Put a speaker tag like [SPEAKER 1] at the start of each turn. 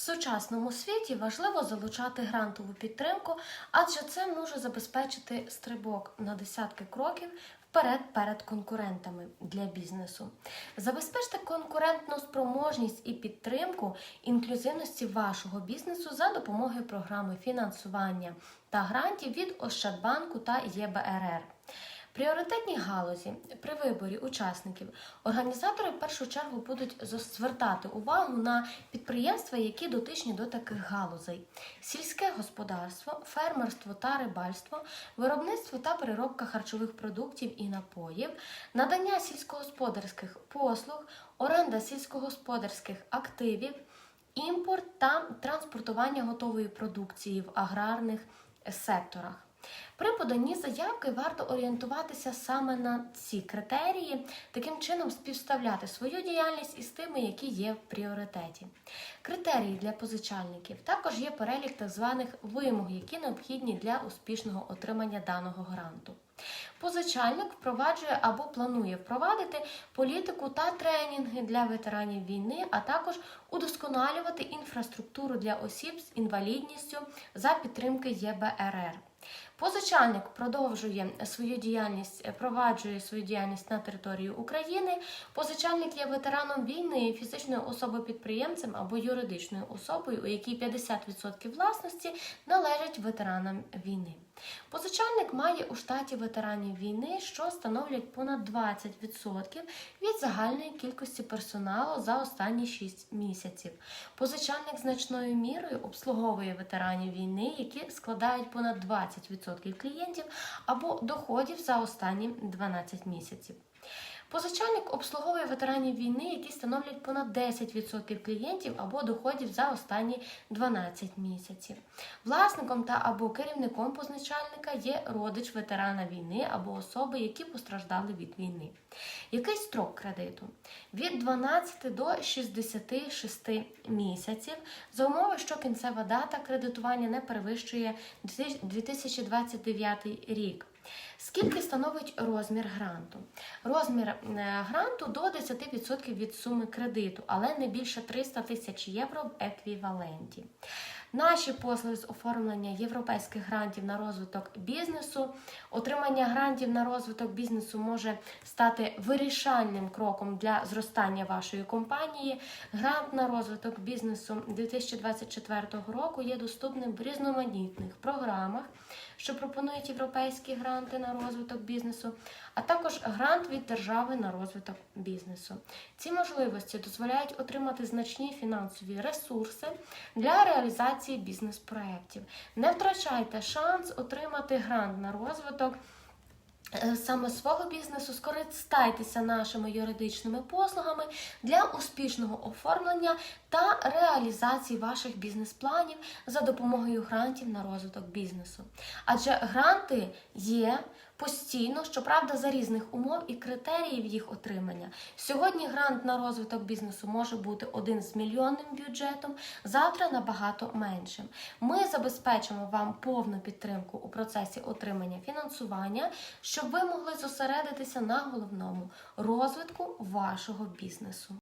[SPEAKER 1] сучасному світі важливо залучати грантову підтримку, адже це може забезпечити стрибок на десятки кроків вперед перед конкурентами для бізнесу. Забезпечте конкурентну спроможність і підтримку інклюзивності вашого бізнесу за допомогою програми фінансування та грантів від Ощадбанку та ЄБРР. Пріоритетні галузі при виборі учасників організатори в першу чергу будуть звертати увагу на підприємства, які дотичні до таких галузей: сільське господарство, фермерство та рибальство, виробництво та переробка харчових продуктів і напоїв, надання сільськогосподарських послуг, оренда сільськогосподарських активів, імпорт та транспортування готової продукції в аграрних секторах. При поданні заявки варто орієнтуватися саме на ці критерії, таким чином співставляти свою діяльність із тими, які є в пріоритеті. Критерії для позичальників також є перелік так званих вимог, які необхідні для успішного отримання даного гранту. Позичальник впроваджує або планує впровадити політику та тренінги для ветеранів війни, а також удосконалювати інфраструктуру для осіб з інвалідністю за підтримки ЄБРР. Позичальник продовжує свою діяльність, проваджує свою діяльність на території України. Позичальник є ветераном війни, фізичною особою-підприємцем або юридичною особою, у якій 50% власності належать ветеранам війни. Позичальник має у штаті ветеранів війни, що становлять понад 20% від загальної кількості персоналу за останні 6 місяців. Позичальник значною мірою обслуговує ветеранів війни, які складають понад 20% клієнтів або доходів за останні 12 місяців. Позичальник обслуговує ветеранів війни, які становлять понад 10% клієнтів або доходів за останні 12 місяців. Власником та або керівником позичальника є родич ветерана війни або особи, які постраждали від війни. Який строк кредиту? Від 12 до 66 місяців за умови, що кінцева дата кредитування не перевищує 2029 рік. Скільки становить розмір гранту? Розмір е, гранту до 10% від суми кредиту, але не більше 300 тисяч євро в еквіваленті. Наші послуги з оформлення європейських грантів на розвиток бізнесу, отримання грантів на розвиток бізнесу може стати вирішальним кроком для зростання вашої компанії. Грант на розвиток бізнесу 2024 року є доступним в різноманітних програмах, що пропонують європейські гранти на розвиток бізнесу, а також грант від держави на розвиток бізнесу. Ці можливості дозволяють отримати значні фінансові ресурси для реалізації бізнес-проєктів. Не втрачайте шанс отримати грант на розвиток. е, Саме свого бізнесу скористайтеся нашими юридичними послугами для успішного оформлення та реалізації ваших бізнес-планів за допомогою грантів на розвиток бізнесу. Адже гранти є постійно, щоправда, за різних умов і критеріїв їх отримання. Сьогодні грант на розвиток бізнесу може бути один з мільйонним бюджетом, завтра набагато меншим. Ми забезпечимо вам повну підтримку у процесі отримання фінансування, щоб ви могли зосередитися на головному розвитку вашого бізнесу.